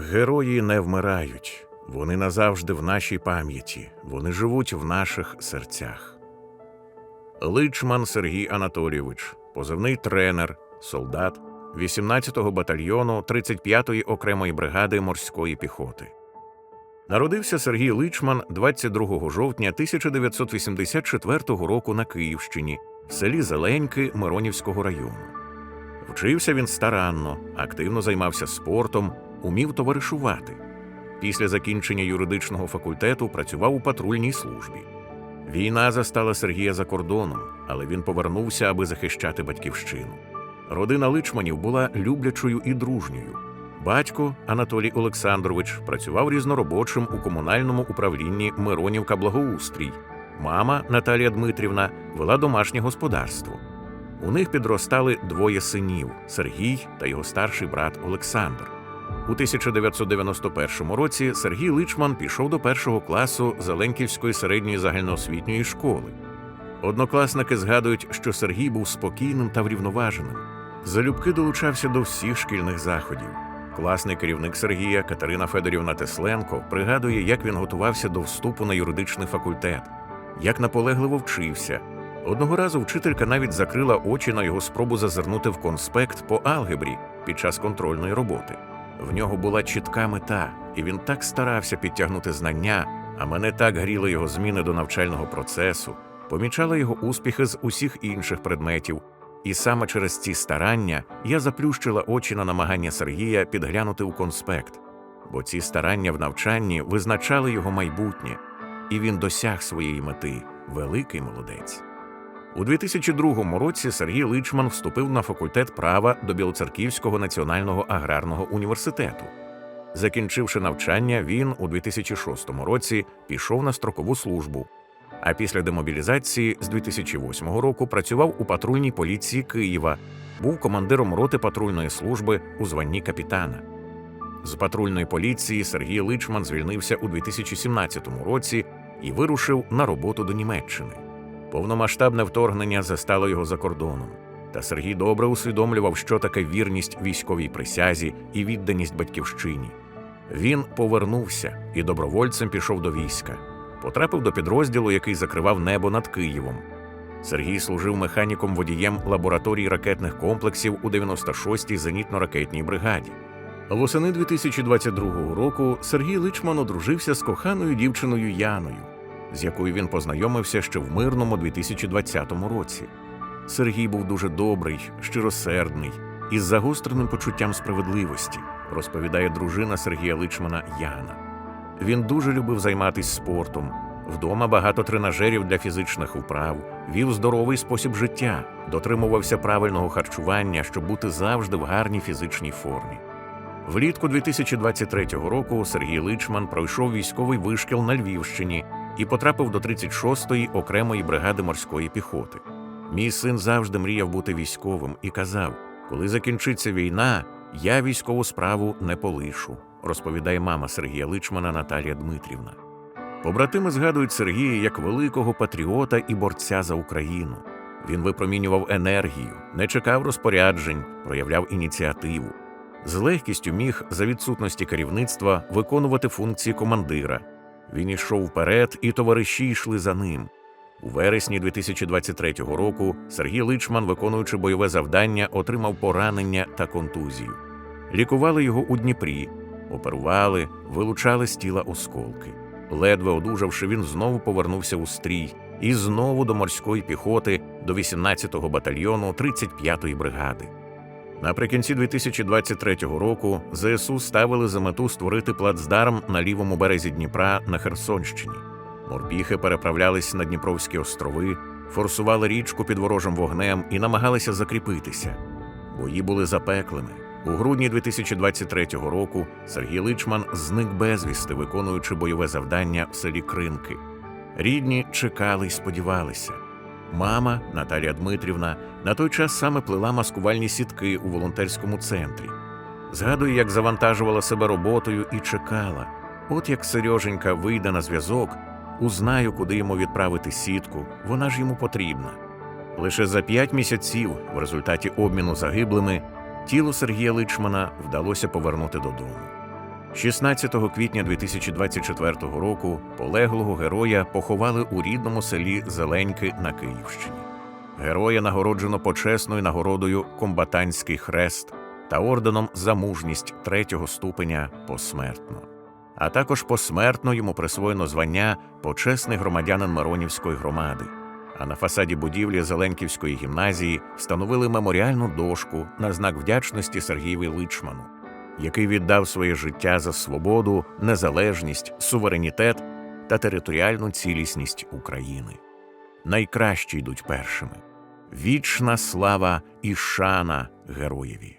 Герої не вмирають, вони назавжди в нашій пам'яті, вони живуть в наших серцях. Личман Сергій Анатолійович, позивний тренер, солдат 18-го батальйону 35-ї окремої бригади морської піхоти. Народився Сергій Личман 22 жовтня 1984 року на Київщині, в селі Зеленьки Миронівського району. Вчився він старанно, активно займався спортом, умів товаришувати. Після закінчення юридичного факультету працював у патрульній службі. Війна застала Сергія за кордоном, але він повернувся, аби захищати батьківщину. Родина Личманів була люблячою і дружньою. Батько Анатолій Олександрович працював різноробочим у комунальному управлінні Миронівка Благоустрій. Мама Наталія Дмитрівна вела домашнє господарство. У них підростали двоє синів Сергій та його старший брат Олександр. У 1991 році Сергій Личман пішов до першого класу Зеленківської середньої загальноосвітньої школи. Однокласники згадують, що Сергій був спокійним та врівноваженим. Залюбки долучався до всіх шкільних заходів. Класний керівник Сергія Катерина Федорівна Тесленко пригадує, як він готувався до вступу на юридичний факультет, як наполегливо вчився. Одного разу вчителька навіть закрила очі на його спробу зазирнути в конспект по алгебрі під час контрольної роботи. В нього була чітка мета, і він так старався підтягнути знання, а мене так гріли його зміни до навчального процесу, помічала його успіхи з усіх інших предметів. І саме через ці старання я заплющила очі на намагання Сергія підглянути у конспект, бо ці старання в навчанні визначали його майбутнє, і він досяг своєї мети великий молодець. У 2002 році Сергій Личман вступив на факультет права до Білоцерківського національного аграрного університету. Закінчивши навчання, він у 2006 році пішов на строкову службу. А після демобілізації з 2008 року працював у патрульній поліції Києва, був командиром роти патрульної служби у званні капітана. З патрульної поліції Сергій Личман звільнився у 2017 році і вирушив на роботу до Німеччини. Повномасштабне вторгнення застало його за кордоном. Та Сергій добре усвідомлював, що таке вірність військовій присязі і відданість батьківщині. Він повернувся і добровольцем пішов до війська, потрапив до підрозділу, який закривав небо над Києвом. Сергій служив механіком водієм лабораторії ракетних комплексів у 96-й зенітно-ракетній бригаді. Восени 2022 року Сергій Личман одружився з коханою дівчиною Яною, з якою він познайомився ще в мирному 2020 році. Сергій був дуже добрий, щиросердний, із загостреним почуттям справедливості, розповідає дружина Сергія Личмана Яна. Він дуже любив займатися спортом. Вдома багато тренажерів для фізичних вправ, вів здоровий спосіб життя, дотримувався правильного харчування, щоб бути завжди в гарній фізичній формі. Влітку 2023 року Сергій Личман пройшов військовий вишкіл на Львівщині і потрапив до 36-ї окремої бригади морської піхоти. Мій син завжди мріяв бути військовим і казав: коли закінчиться війна, я військову справу не полишу, розповідає мама Сергія Личмана Наталія Дмитрівна. Побратими згадують Сергія як великого патріота і борця за Україну. Він випромінював енергію, не чекав розпоряджень, проявляв ініціативу. З легкістю міг за відсутності керівництва виконувати функції командира. Він ішов вперед, і товариші йшли за ним. У вересні 2023 року Сергій Личман, виконуючи бойове завдання, отримав поранення та контузію. Лікували його у Дніпрі, оперували, вилучали з тіла осколки. Ледве одужавши, він знову повернувся у стрій і знову до морської піхоти до 18-го батальйону 35-ї бригади. Наприкінці 2023 року ЗСУ ставили за мету створити плацдарм на лівому березі Дніпра на Херсонщині. Морпіхи переправлялись на Дніпровські острови, форсували річку під ворожим вогнем і намагалися закріпитися. Бої були запеклими. У грудні 2023 року Сергій Личман зник безвісти, виконуючи бойове завдання в селі Кринки. Рідні чекали й сподівалися. Мама Наталія Дмитрівна на той час саме плела маскувальні сітки у волонтерському центрі. Згадує, як завантажувала себе роботою і чекала. От як Сереженька вийде на зв'язок, узнаю, куди йому відправити сітку, вона ж йому потрібна. Лише за п'ять місяців, в результаті обміну загиблими, тіло Сергія Личмана вдалося повернути додому. 16 квітня 2024 року полеглого героя поховали у рідному селі Зеленьки на Київщині. Героя нагороджено почесною нагородою Комбатантський хрест та орденом за мужність третього ступеня посмертно. А також посмертно йому присвоєно звання почесний громадянин Миронівської громади. А на фасаді будівлі Зеленківської гімназії встановили меморіальну дошку на знак вдячності Сергієві Личману, який віддав своє життя за свободу, незалежність, суверенітет та територіальну цілісність України. Найкращі йдуть першими. Вічна слава і шана героєві.